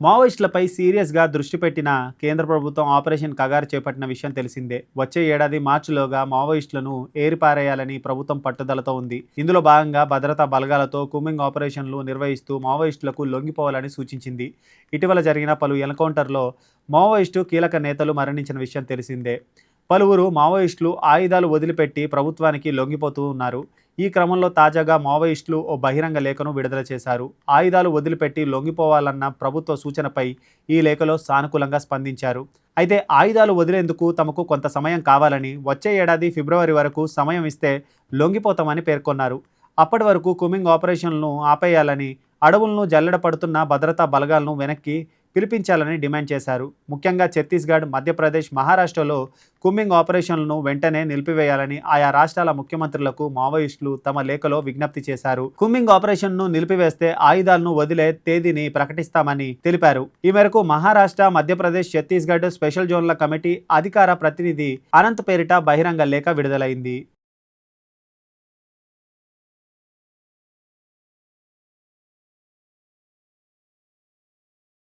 మావోయిస్టులపై సీరియస్గా దృష్టి పెట్టిన కేంద్ర ప్రభుత్వం ఆపరేషన్ కగారు చేపట్టిన విషయం తెలిసిందే. వచ్చే ఏడాది మార్చిలోగా మావోయిస్టులను ఏరిపారేయాలని ప్రభుత్వం పట్టుదలతో ఉంది. ఇందులో భాగంగా భద్రతా బలగాలతో కుమింగ్ ఆపరేషన్లు నిర్వహిస్తూ మావోయిస్టులకు లొంగిపోవాలని సూచించింది. ఇటీవల జరిగిన పలు ఎన్కౌంటర్లో మావోయిస్టు కీలక నేతలు మరణించిన విషయం తెలిసిందే. పలువురు మావోయిస్టులు ఆయుధాలు వదిలిపెట్టి ప్రభుత్వానికి లొంగిపోతూ ఉన్నారు. ఈ క్రమంలో తాజాగా మావోయిస్టులు ఓ బహిరంగ లేఖను విడుదల చేశారు. ఆయుధాలు వదిలిపెట్టి లొంగిపోవాలన్న ప్రభుత్వ సూచనపై ఈ లేఖలో సానుకూలంగా స్పందించారు. అయితే ఆయుధాలు వదిలేందుకు తమకు కొంత సమయం కావాలని వచ్చే ఏడాది ఫిబ్రవరి వరకు సమయం ఇస్తే లొంగిపోతామని పేర్కొన్నారు. అప్పటి వరకు కుమింగ్ ఆపరేషన్లను ఆపేయాలని అడవులను జల్లెడ పడుతున్న భద్రతా బలగాలను వెనక్కి పిలిపించాలని డిమాండ్ చేశారు. ముఖ్యంగా ఛత్తీస్గఢ్ మధ్యప్రదేశ్ మహారాష్ట్రలో కుమ్మింగ్ ఆపరేషన్లను వెంటనే నిలిపివేయాలని ఆయా రాష్ట్రాల ముఖ్యమంత్రులకు మావోయిస్టులు తమ లేఖలో విజ్ఞప్తి చేశారు. కుమ్మింగ్ ఆపరేషన్ను నిలిపివేస్తే ఆయుధాలను వదిలే తేదీని ప్రకటిస్తామని తెలిపారు. ఈ మేరకు మహారాష్ట్ర మధ్యప్రదేశ్ ఛత్తీస్గఢ్ స్పెషల్ జోన్ల కమిటీ అధికార ప్రతినిధి అనంత్ పేరిట బహిరంగ లేఖ విడుదలైంది.